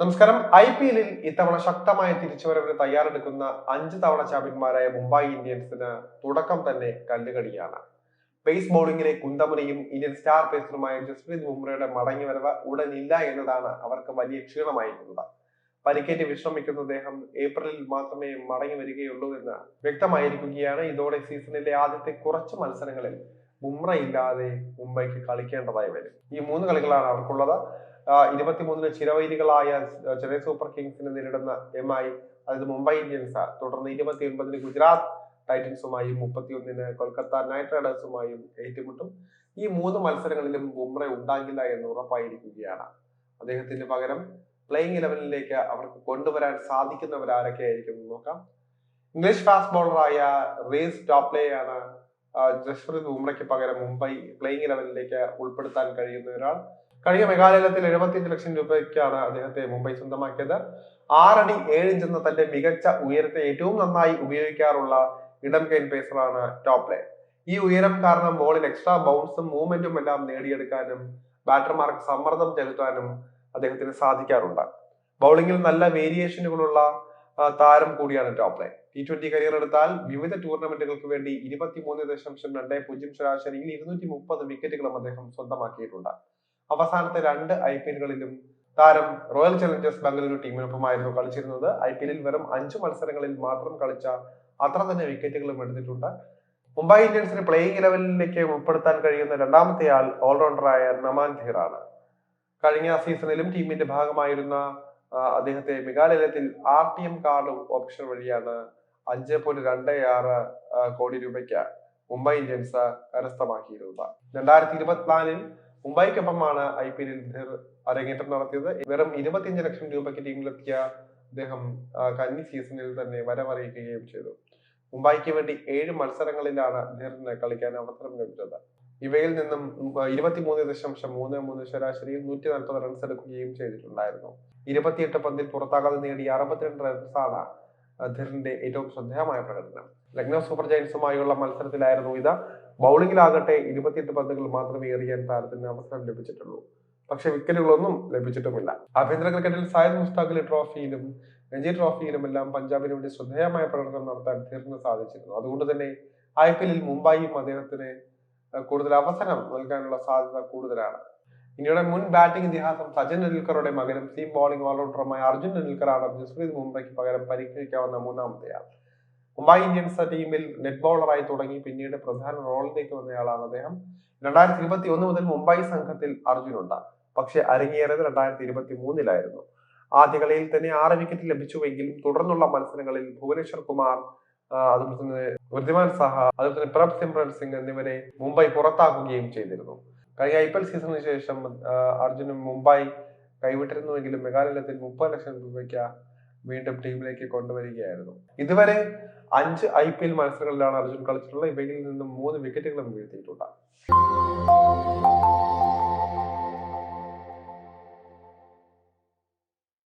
നമസ്കാരം. I P എല്ലിൽ ഇത്തവണ ശക്തമായ തിരിച്ചുവരവിന് തയ്യാറെടുക്കുന്ന അഞ്ച് തവണ ചാമ്പ്യന്മാരായ മുംബൈ ഇന്ത്യൻസിന് തുടക്കം തന്നെ കല്ലുകടിയാണ്. പേസ് ബൗളിംഗിലെ കുന്തമുനയും ഇന്ത്യൻ സ്റ്റാർ പേസറുമായ ജസ്പ്രീത് ബുംറയുടെ മടങ്ങിവരവ് ഉടനില്ല എന്നതാണ് അവർക്ക് വലിയ ക്ഷീണമായിരിക്കുന്നത് പരിക്കേറ്റ് വിശ്രമിക്കുന്ന അദ്ദേഹം ഏപ്രിലിൽ മാത്രമേ മടങ്ങി വരികയുള്ളൂ എന്ന് വ്യക്തമായിരിക്കുകയാണ്. ഇതോടെ സീസണിലെ ആദ്യത്തെ കുറച്ച് മത്സരങ്ങളിൽ ബുംറ ഇല്ലാതെ മുംബൈക്ക് കളിക്കേണ്ടതായി വരും. ഈ മൂന്ന് കളികളാണ് അവർക്കുള്ളത്. ഇരുപത്തിമൂന്നിന് ചിരവൈരികളായ ചെന്നൈ സൂപ്പർ കിങ്സിനെ നേരിടുന്ന എം ഐ അതായത് മുംബൈ ഇന്ത്യൻസ് തുടർന്ന് ഇരുപത്തി ഒൻപതിന് ഗുജറാത്ത് ടൈറ്റൻസുമായും മുപ്പത്തിയൊന്നിന് കൊൽക്കത്ത നൈറ്റ് റൈഡേഴ്സുമായും ഏറ്റുമുട്ടും. ഈ മൂന്ന് മത്സരങ്ങളിലും ബുംറ ഉണ്ടാകില്ല എന്ന് ഉറപ്പായിരിക്കുകയാണ്. അദ്ദേഹത്തിന് പകരം പ്ലേയിങ് ഇലവനിലേക്ക് അവർക്ക് കൊണ്ടുവരാൻ സാധിക്കുന്നവരാരൊക്കെ ആയിരിക്കും നോക്കാം. ഇംഗ്ലീഷ് ഫാസ്റ്റ് ബോളറായ റീസ് ടോപ്ലെയാണ് ജസ്പ്രീത് ബുംറയ്ക്ക് പകരം മുംബൈ പ്ലേയിങ് ഇലവനിലേക്ക് ഉൾപ്പെടുത്താൻ കഴിയുന്ന ഒരാൾ. കഴിഞ്ഞ മെഗാലയത്തിൽ എഴുപത്തിയഞ്ച് ലക്ഷം രൂപയ്ക്കാണ് അദ്ദേഹത്തെ മുംബൈ സ്വന്തമാക്കിയത്. ആറടി ഏഴ് ഇഞ്ച് എന്ന തന്റെ മികച്ച ഉയരത്തെ ഏറ്റവും നന്നായി ഉപയോഗിക്കാറുള്ള ഇടം കൈൻ പേസറാണ് ടോപ്പ് ടോപ്ലെ ഈ ഉയരം കാരണം ബോളിൽ എക്സ്ട്രാ ബൗൺസും മൂവ്മെന്റും എല്ലാം നേടിയെടുക്കാനും ബാറ്റർമാർക്ക് സമ്മർദ്ദം ചെലുത്താനും അദ്ദേഹത്തിന് സാധിക്കാറുണ്ട്. ബൗളിങ്ങിൽ നല്ല വേരിയേഷനുകളുള്ള താരം കൂടിയാണ് ടോപ്ലെ ടി ട്വന്റി കരിയർ എടുത്താൽ വിവിധ ടൂർണമെന്റുകൾക്ക് വേണ്ടി ഇരുപത്തിമൂന്ന് ദശാംശം രണ്ട് പൂജ്യം ശരാശരിയിൽ ഇരുന്നൂറ്റി മുപ്പത് വിക്കറ്റുകളും അദ്ദേഹം സ്വന്തമാക്കിയിട്ടുണ്ട്. അവസാനത്തെ രണ്ട് ഐ പി എല്ലുകളിലും താരം റോയൽ ചലഞ്ചേഴ്സ് ബാംഗ്ലൂരു ടീമിനൊപ്പമായിരുന്നു കളിച്ചിരുന്നത്. ഐ പി എല്ലിൽ വെറും അഞ്ച് മത്സരങ്ങളിൽ മാത്രം കളിച്ച അത്ര തന്നെ വിക്കറ്റുകളും എടുത്തിട്ടുണ്ട്. മുംബൈ ഇന്ത്യൻസിന് പ്ലേയിങ് ലെവലിലേക്ക് ഉൾപ്പെടുത്താൻ കഴിയുന്ന രണ്ടാമത്തെ ആൾ ഓൾറൗണ്ടറായ നമാൻ ധീറാണ് കഴിഞ്ഞ സീസണിലും ടീമിന്റെ ഭാഗമായിരുന്ന അദ്ദേഹത്തെ മെഗാലയത്തിൽ R T M card option വഴിയാണ് അഞ്ച് പോയിന്റ് രണ്ട് ആറ് കോടി രൂപയ്ക്ക് മുംബൈ ഇന്ത്യൻസ് കരസ്ഥമാക്കിയിരുന്നത്. രണ്ടായിരത്തി ഇരുപത്തിനാലിൽ മുംബൈക്കൊപ്പമാണ് ഐ പി എല്ലിൽ അരങ്ങേറ്റം നടത്തിയത്. വെറും ഇരുപത്തിയഞ്ച് ലക്ഷം രൂപയ്ക്ക് ടീമിലെത്തിയ അദ്ദേഹം കന്നി സീസണിൽ തന്നെ വരവറിയിക്കുകയും ചെയ്തു. മുംബൈക്ക് വേണ്ടി ഏഴ് മത്സരങ്ങളിലാണ് അദ്ദേഹത്തിന് കളിക്കാൻ അവസരം ലഭിച്ചത്. ഇവയിൽ നിന്നും ഇരുപത്തിമൂന്ന് ദശാംശം മൂന്ന് മൂന്ന് ശരാശരിയിൽ നൂറ്റി നാൽപ്പത് റൺസ് എടുക്കുകയും ചെയ്തിട്ടുണ്ടായിരുന്നു. ഇരുപത്തിയെട്ട് പന്തിൽ പുറത്താകാതെ നേടിയ അറുപത്തിരണ്ട് റൺസാണ് ധീറിന്റെ ഏറ്റവും ശ്രദ്ധേയമായ പ്രകടനം. ലക്നൗ സൂപ്പർ ജയൻസുമായുള്ള മത്സരത്തിലായിരുന്നു ഇത്. ബൗളിംഗിലാകട്ടെ ഇരുപത്തിയെട്ട് പന്തുകൾ മാത്രമേ എറിയാൻ താരത്തിന് അവസരം ലഭിച്ചിട്ടുള്ളൂ. പക്ഷെ വിക്കറ്റുകളൊന്നും ലഭിച്ചിട്ടുമില്ല. ആഭ്യന്തര ക്രിക്കറ്റിൽ സായദ് മുസ്താഖ് അലി ട്രോഫിയിലും രഞ്ജി ട്രോഫിയിലും എല്ലാം പഞ്ചാബിന് വേണ്ടി ശ്രദ്ധേയമായ പ്രകടനം നടത്താൻ ധീറിന് സാധിച്ചിരുന്നു. അതുകൊണ്ട് തന്നെ ഐ പി എല്ലിൽ മുംബൈയും അദ്ദേഹത്തിന് കൂടുതൽ അവസരം നൽകാനുള്ള സാധ്യത കൂടുതലാണ്. ഇന്ത്യയുടെ മുൻ ബാറ്റിംഗ് ഇതിഹാസം സച്ചിൻ ടെണ്ടുൽക്കറുടെ മകനും സീം ബോളിംഗ് ഓൾറൗണ്ടറുമായ അർജുൻ ടെണ്ടുൽക്കറാണ് ജസ്പ്രീത് മുംബൈക്ക് പകരം പരിഗണിക്കാവുന്ന മൂന്നാമത്തെ ആൾ മുംബൈ ഇന്ത്യൻസ് ടീമിൽ നെറ്റ് ബോളറായി തുടങ്ങി പിന്നീട് പ്രധാന റോളിലേക്ക് വന്നയാളാണ് അദ്ദേഹം. രണ്ടായിരത്തി ഇരുപത്തി ഒന്ന് മുതൽ മുംബൈ സംഘത്തിൽ അർജുനുണ്ട് പക്ഷെ അരങ്ങേറിയത് രണ്ടായിരത്തി ഇരുപത്തി മൂന്നിലായിരുന്നു ആദ്യ കളിയിൽ തന്നെ ആറ് വിക്കറ്റ് ലഭിച്ചുവെങ്കിലും തുടർന്നുള്ള മത്സരങ്ങളിൽ ഭുവനേശ്വർ കുമാർ അതുപോലെ തന്നെ വൃദ്ധിമാൻ സഹ അതുപോലെ തന്നെ പ്രഭ് സിംഗ് എന്നിവരെ മുംബൈ പുറത്താക്കുകയും ചെയ്തിരുന്നു. കഴിഞ്ഞ ഐ പി എൽ സീസണിന് ശേഷം അർജുനും മുംബൈ കൈവിട്ടിരുന്നുവെങ്കിലും മെഘാലയത്തിൽ മുപ്പത് ലക്ഷം രൂപയ്ക്ക് വീണ്ടും ടീമിലേക്ക് കൊണ്ടുവരികയായിരുന്നു. ഇതുവരെ അഞ്ച് ഐ പി എൽ മത്സരങ്ങളിലാണ് അർജുൻ കളിച്ചിട്ടുള്ളത്. ഇവയിൽ നിന്നും മൂന്ന് വിക്കറ്റുകളും വീഴ്ത്തിയിട്ടുണ്ട്.